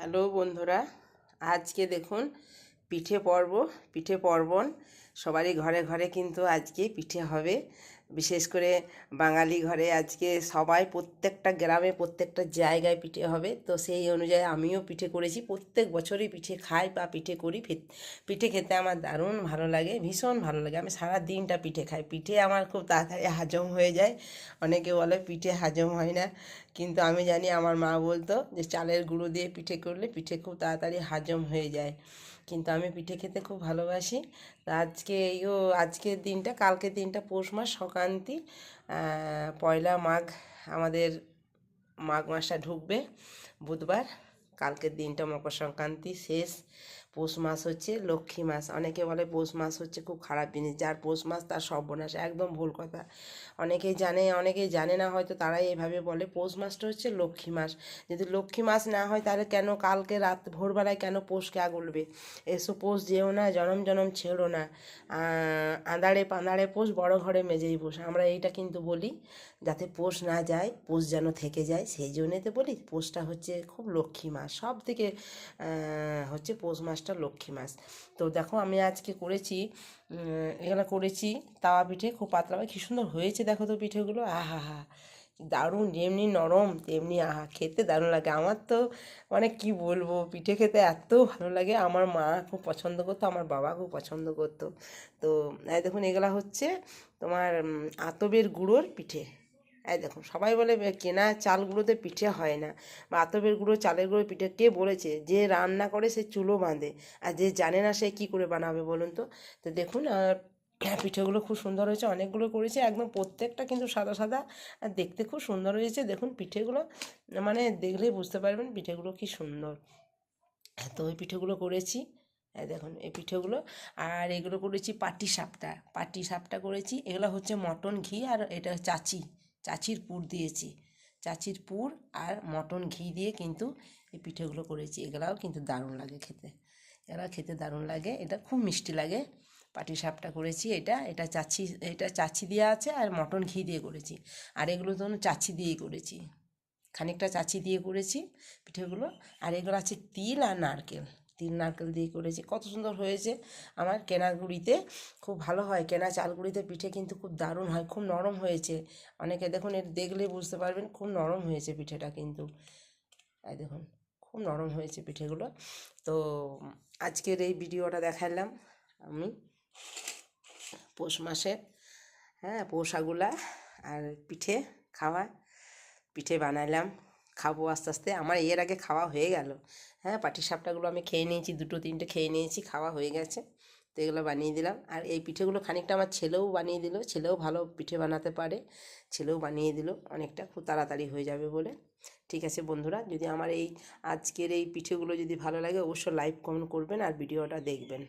Hello বন্ধুরা আজকে দেখুন পিঠে পর্ব পিঠে পর্বণ। সবারই ঘরে ঘরে কিন্তু আজকে পিঠে হবে। বিশেষ করে বাঙালি ঘরে আজকে সবাই প্রত্যেকটা গ্রামে প্রত্যেকটা জায়গায় পিঠে হবে। তো সেই অনুযায়ী আমিও পিঠে করেছি। প্রত্যেক বছরই পিঠে খাই বা পিঠে করি। পিঠে খেতে আমার দারুণ ভালো লাগে, ভীষণ ভালো লাগে। আমি সারা দিনটা পিঠে খাই। পিঠে আমার খুব তাড়াতাড়ি হাজম হয়ে যায়। অনেকে বলে পিঠে হাজম হয় না। কিন্তু আমি জানি আমার মা বলতো যে চালের গুঁড়ো দিয়ে পিঠে করলে পিঠে খুব তাড়াতাড়ি হাজম হয়ে যায়। কিন্তু আমি পিঠে খেতে খুব ভালোবাসি। তা আজকে ও আজকের দিনটা, কালকের দিনটা পৌষ মাস, সংক্রান্তি পয়লা মাঘ আমাদের মাঘ মাসটা ঢুকবে, বুধবার। কালকের দিনটা মকর সংক্রান্তি, শেষ। পৌষ মাস হচ্ছে লক্ষ্মী মাস। অনেকে বলে পৌষ মাস হচ্ছে খুব খারাপ জিনিস। যার পৌষ মাস তার সর্বনাশ, একদম ভুল কথা। অনেকেই জানে অনেকেই জানে না হয়তো তারাই এভাবে বলে। পৌষ মাসটা হচ্ছে লক্ষ্মী মাস। যদি লক্ষ্মী মাস না হয় তাহলে কেন কালকে রাত, ভোরবেলায় কেন পৌষকে আগুলবে? এসো পৌষ যেও না, জনম জনম ছেড়ো না। আঁধারে পাঁদারে পৌষ, বড় ঘরে মেজেই পৌষ। আমরা এইটা কিন্তু বলি যাতে পৌষ না যায়, পৌষ যেন থেকে যায়। সেই জন্যেতে বলি, পৌষটা হচ্ছে খুব লক্ষ্মী মাস। সব থেকে হচ্ছে পৌষ মাসটা লক্ষ্মী মাস। তো দেখো আমি আজকে করেছি এখানে করেছি তাওয়া পিঠে, খুব পাতলা কি সুন্দর হয়েছে দেখো তো পিঠেগুলো, আহা হা। দারুণ, যেমনি নরম, তেমনি আহা, খেতে দারুণ লাগে। আমার তো মানে কি বলব, পিঠে খেতে এত ভালো লাগে। আমার মা খুব পছন্দ করতো, আমার বাবা খুব পছন্দ করতো। তো দেখুন এগুলা হচ্ছে তোমার আতবের গুঁড়োর পিঠে। এই দেখুন, সবাই বলে কেনা চালগুলোতে পিঠে হয় না। বা গুঁড়ো, চালের গুঁড়ো পিঠে কে বলেছে? যে রান্না করে সে চুলো বাঁধে। আর যে জানে না সে কী করে বানাবে বলুন তো? তো দেখুন, আর পিঠেগুলো খুব সুন্দর হয়েছে, অনেকগুলো করেছে। একদম প্রত্যেকটা কিন্তু সাদা সাদা। আর দেখতে খুব সুন্দর হয়েছে। দেখুন, পিঠেগুলো মানে দেখলেই বুঝতে পারবেন পিঠেগুলো কি সুন্দর। তো ওই পিঠেগুলো করেছি। এই দেখুন, এই পিঠেগুলো। আর এগুলো করেছি পাটি সাপটা। পাটি সাপটা করেছি। এগুলো হচ্ছে মটন ঘি আর এটা চাচি। চাচির পুর দিয়েছি। চাচির পুর আর মটন ঘি দিয়ে কিন্তু এই পিঠেগুলো করেছি। এগুলাও কিন্তু দারুণ লাগে খেতে। এগুলো খেতে দারুণ লাগে। এটা খুব মিষ্টি লাগে। পাটি সাপটা করেছি এটা। এটা চাচি এটা চাচি দিয়ে আছে আর মটন ঘি দিয়ে করেছি। আর এগুলো তো চাচি দিয়েই করেছি। খানিকটা চাচি দিয়ে করেছি পিঠেগুলো। আর এগুলো আছে তিল আর নারকেল। তিল নারকেল দিয়ে করেছি। কত সুন্দর হয়েছে আমার কেনা গুঁড়িতে খুব ভালো হয়। কেনা চাল গুঁড়িতে পিঠে কিন্তু খুব দারুণ হয়, খুব নরম হয়েছে। অনেকে দেখুন এটা দেখলে বুঝতে পারবেন খুব নরম হয়েছে পিঠেটা কিন্তু। এই দেখুন, খুব নরম হয়েছে পিঠেগুলো। তো আজকের এই ভিডিওটা দেখালাম আমি পৌষ মাসে। হ্যাঁ পৌষাগুলা আর পিঠে খাওয়া, পিঠে বানাইলাম খাব আস্তে আস্তে। আমার এর আগে খাওয়া হয়ে গেল। হ্যাঁ পাটি সাপটাগুলো আমি খেয়ে নিয়েছি, দুটো, তিনটে খেয়ে নিয়েছি, খাওয়া হয়ে গেছে। তো এগুলো বানিয়ে দিলাম। আর এই পিঠেগুলো খানিকটা আমার ছেলেও বানিয়ে দিল। ছেলেও ভালো পিঠে বানাতে পারে। ছেলেও বানিয়ে দিল। অনেকটা খুব তাড়াতাড়ি হয়ে যাবে বলে। ঠিক আছে বন্ধুরা, যদি আমার এই আজকের এই পিঠেগুলো যদি ভালো লাগে, অবশ্যই লাইক কমেন্ট করবেন আর ভিডিওটা দেখবেন।